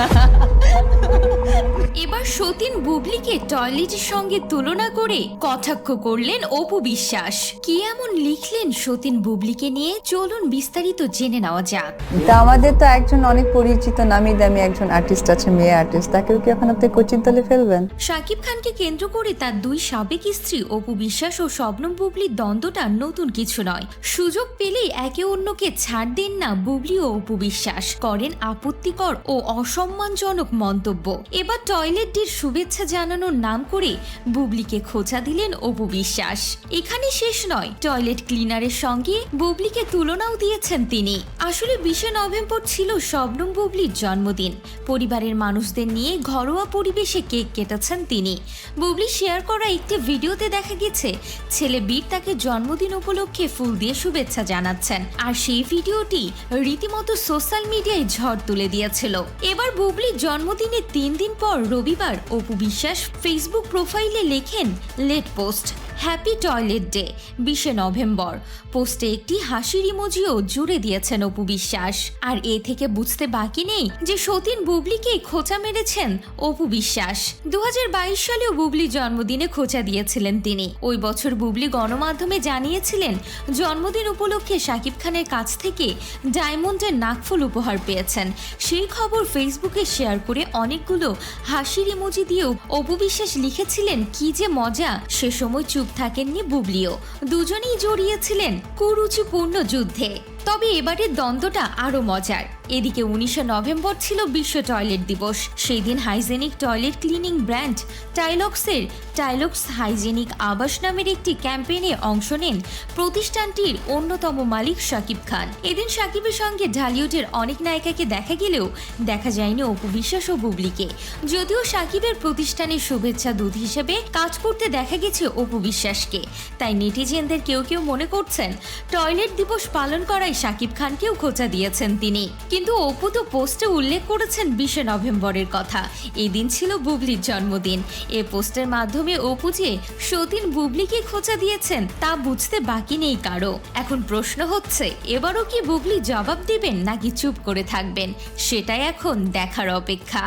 ha ha ha এবার সতীন বুবলিকে টয়লেটের সঙ্গে তুলনা করে কটাক্ষ করলেন অপু বিশ্বাস। কি এমন লিখলেন সতীন বুবলিকে নিয়ে? চলুন বিস্তারিত জেনে নেওয়া যাক। তা আমাদের তো একজন অনেক পরিচিত নামি দামি একজন আর্টিস্ট আছে মেয়ে আর্টিস্ট তাকেও কি এখন আপনি কোচিং দলে ফেলবেন? শাকিব খানকে কেন্দ্র করে তার দুই সাবেক স্ত্রী অপু বিশ্বাস ও শবনম বুবলির দ্বন্দ্বটা নতুন কিছু নয়। সুযোগ পেলেই একে অন্যকে ছাড় দেন না বুবলি ও অপু বিশ্বাস। করেন আপত্তিকর ও অসম্মানজনক মন্তব্য। এবার টয়লেট ডের শুভেচ্ছা জানানোর নাম করে বুবলিকে খোঁচা দিলেন অপু বিশ্বাস। এখানে শেষ নয়। টয়লেট ক্লিনারের সঙ্গে বুবলিকে তুলনাও দিয়েছেন তিনি। আসলে বিশে নভেম্বর ছিল শবনম বুবলির জন্মদিন। পরিবারের মানুষদের নিয়ে ঘরোয়া পরিবেশে কেক কেটেছেন তিনি। বুবলি শেয়ার করা একটি ভিডিওতে দেখা গেছে, ছেলে বীর তাকে জন্মদিন উপলক্ষে ফুল দিয়ে শুভেচ্ছা জানাচ্ছেন। আর সেই ভিডিওটি রীতিমতো সোশ্যাল মিডিয়ায় ঝড় তুলে দিয়েছিল। এবার বুবলির জন্মদিনের তিন দিন পর রবিবার অপু বিশ্বাস ফেসবুক প্রোফাইলে লেখেন late post happy toilet day বিশে নভেম্বর। পোস্টে একটি হাসির ইমোজিও জুড়ে দিয়েছেন অপু বিশ্বাস। আর এ থেকে বুঝতে বাকি নেই যে সতীন বুবলিকে খোঁচা মেরেছেন অপু বিশ্বাস। দু সালেও বুবলি জন্মদিনে খোঁচা দিয়েছিলেন তিনি। ওই বছর বুবলি গণমাধ্যমে জানিয়েছিলেন, জন্মদিন উপলক্ষে শাকিব খানের কাছ থেকে ডায়মন্ডের নাকফুল উপহার পেয়েছেন। সেই খবর ফেসবুকে শেয়ার করে অনেকগুলো হাসির ইমোজি দিয়েও অপু বিশ্বাস লিখেছিলেন, কি যে মজা, সে সময় থাকেননি বুবলিও। দুজনেই জড়িয়েছিলেন কুরুচিপূর্ণ যুদ্ধে। তবে এবারের দ্বন্দ্বটা আরও মজার। এদিকে উনিশে নভেম্বর ছিল বিশ্ব টয়লেট দিবস। সেই দিন হাইজেনিক টয়লেট ক্লিনিং ব্র্যান্ড টাইলক্সের টাইলক্স হাইজেনিক আবাস নামের একটি ক্যাম্পেইনে অংশ নেন প্রতিষ্ঠানটির অন্যতম মালিক শাকিব খান। এদিন শাকিবের সঙ্গে ঢালিউডের অনেক নায়িকাকে দেখা গেলেও দেখা যায়নি অপু বিশ্বাস ও বুবলিকে। যদিও শাকিবের প্রতিষ্ঠানের শুভেচ্ছা দূত হিসেবে কাজ করতে দেখা গেছে অপু বিশ্বাসকে। তাই নেটিজেনদের কেউ কেউ মনে করছেন, টয়লেট দিবস পালন করায় শাকিব খানকেও খোঁচা দিয়েছেন তিনি। কিন্তু অপু তো পোস্টে উল্লেখ করেছেন বিশে নভেম্বরের কথা। এদিন ছিল বুবলির জন্মদিন। এ পোস্টের মাধ্যমে অপু যে সতীন বুবলিকে খোঁচা দিয়েছেন, তা বুঝতে বাকি নেই কারও। এখন প্রশ্ন হচ্ছে, এবারও কি বুবলি জবাব দিবেন নাকি চুপ করে থাকবেন? সেটাই এখন দেখার অপেক্ষা।